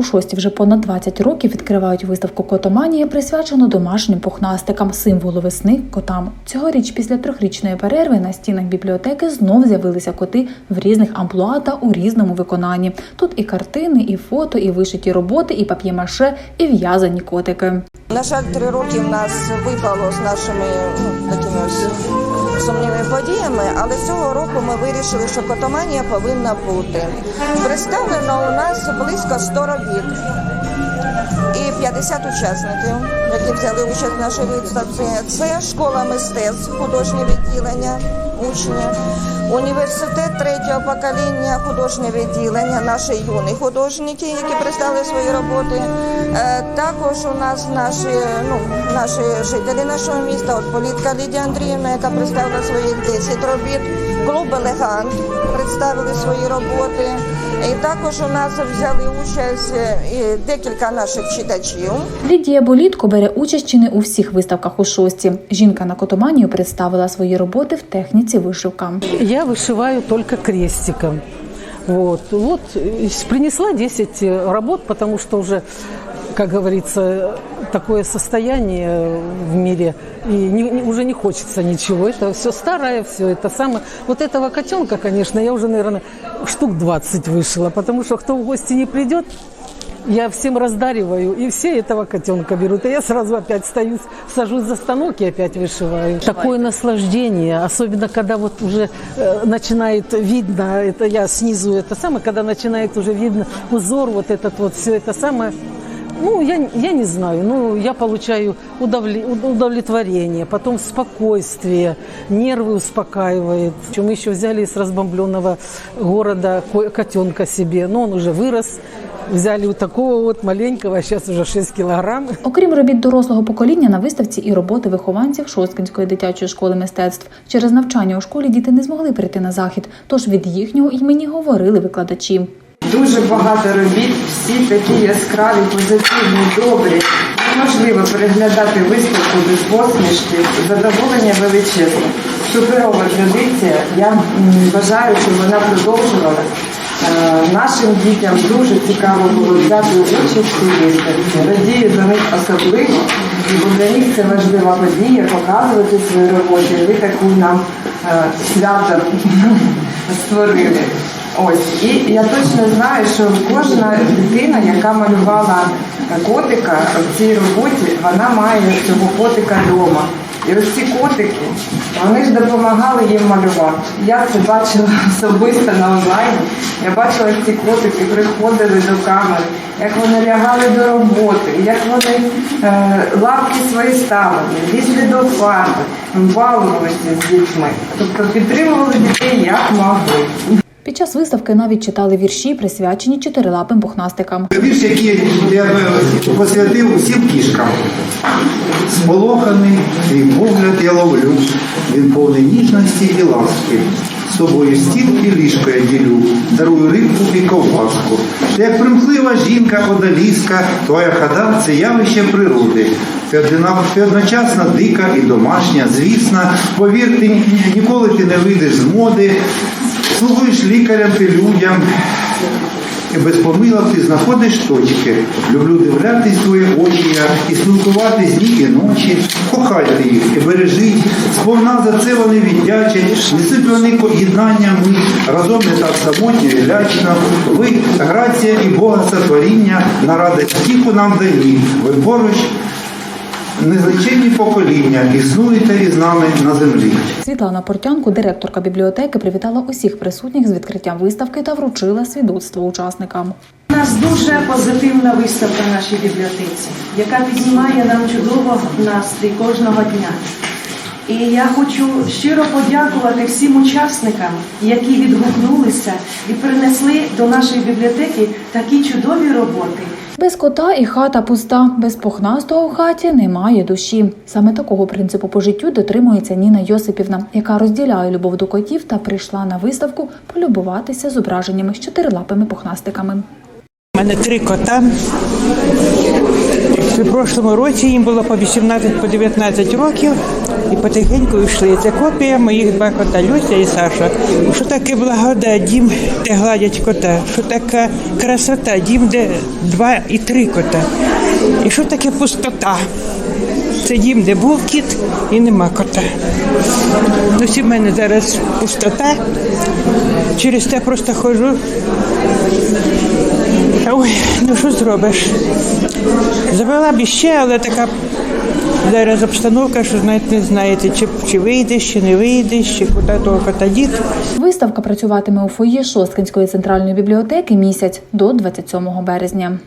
У шості вже понад 20 років відкривають виставку Котоманія, присвячену домашнім пухнастикам, символу весни котам. Цьогоріч, після трьохрічної перерви, на стінах бібліотеки знов з'явилися коти в різних амплуа та у різному виконанні. Тут і картини, і фото, і вишиті роботи, і пап'ємаше, і в'язані котики. На жаль, три роки в нас випало з нашими ну, такими ось сумнівними подіями, але цього року ми вирішили, що котоманія повинна бути. Представлено у нас близько 100 робіт і 50 учасників, які взяли участь в нашій виставці. Це школа мистецтв, художнє відділення, учні. Університет третього покоління художнє відділення, наші юні художники, які представили свої роботи. Е, Також у нас наші, ну, наші жителі нашого міста, от Політка Лідія Андріївна, яка представила свої 10 робіт, клуб Елегант представили свої роботи. І також у нас взяли участь е, декілька наших читачів. Лідія Болітко бере участь чи не у всіх виставках у шості. Жінка на Котоманію представила свої роботи в техніці вишивка. Я вышиваю только крестиком. Вот, вот э, принесла 10 работ, потому что уже, как говорится, такое состояние в мире, и не- не- уже не хочется ничего. Это все старое, все это самое. Вот этого котенка, конечно, я уже, наверное, штук 20 вышила, потому что кто в гости не придет, я всем раздариваю, и все этого котенка берут. И я сразу опять стою, сажусь за станок и опять вышиваю. Такое наслаждение, особенно когда вот уже э, начинает видно, это я снизу это самое, когда начинает уже видно узор, вот этот вот, все это самое. Ну, я, я не знаю, ну, я получаю удовле- удовлетворение, потом спокойствие, нервы успокаивает. Чем мы еще взяли из разбомбленного города ко- котенка себе, но он уже вырос, взяли вот такого вот маленького, сейчас уже 6 килограмм. Окрім робіт дорослого покоління, на виставці і роботи вихованців Шосткинської дитячої школи мистецтв. Через навчання у школі діти не змогли прийти на захід, тож від їхнього імені говорили викладачі. Дуже багато робіт, всі такі яскраві, позитивні, добрі. Неможливо переглядати виставку без посмішки, задоволення величезне. Суперова традиція. Я бажаю, щоб вона продовжувалася. Е, Нашим дітям дуже цікаво було взяти участь у виставці. Радію за них особливо, бо для них це важлива подія, показувати свої роботи. Ви таку нам е, свято створили. Ось, і я точно знаю, що кожна дитина, яка малювала котика в цій роботі, вона має цього котика вдома. І ось ці котики, вони ж допомагали їм малювати. Я це бачила особисто на онлайні. Я бачила, як ці котики приходили до камери, як вони лягали до роботи, як вони е, лапки свої ставили, лізли до фарби, балувалися з дітьми. Тобто підтримували дітей як могли. Під час виставки навіть читали вірші, присвячені чотирилапим пухнастикам. Вірш, який я би посвятив усім кішкам. Сполоханий твій погляд я ловлю, він повний ніжності і ласки. З тобою стінки ліжко я ділю, дарую рибку і ковбаску. Ти як примхлива жінка, одаліска, твоя хода це явище природи. Ти одночасно дика і домашня, звісна. Повір, ти ніколи ти не вийдеш з моди, слугуєш лікарям ти людям. І без помилок ти знаходиш точки. Люблю дивлятись в твої очі і спілкуватись дні і ночі. Кохайте їх і бережіть. Сповна за це вони віддячать. Несуть вони поєднання ми. Разом не так самотньо і лячно. Ви грація і Бога сотворіння. На радість тіху нам дані. Ви поруч незліченні покоління. Існуєте із нами на землі. Світлана Портянко, директорка бібліотеки, привітала усіх присутніх з відкриттям виставки та вручила свідоцтво учасникам. У нас дуже позитивна виставка в нашій бібліотеці, яка піднімає нам чудово настрій кожного дня. І я хочу щиро подякувати всім учасникам, які відгукнулися і принесли до нашої бібліотеки такі чудові роботи. Без кота і хата пуста, без пухнастого в хаті немає душі. Саме такого принципу по життю дотримується Ніна Йосипівна, яка розділяє любов до котів та прийшла на виставку полюбуватися зображеннями з чотирилапими пухнастиками. Мене три кота. В прошлому році їм було по 18 по 19 років і потихеньку йшли. Це копія моїх два кота Люся і Саша. Що таке благодать, дім, де гладять кота? Що така красота, дім, де два і три кота? І що таке пустота? Це дім, де був кіт і нема кота. Ну, в мене зараз пустота. Через те просто ходжу. Ну що зробиш? Завела б іще, але така зараз обстановка, що знаєте, не знаєте, чи, чи вийдеш, чи не вийдеш, чи куди того кота дід. Виставка працюватиме у фоє Шосткинської центральної бібліотеки місяць до 27 березня.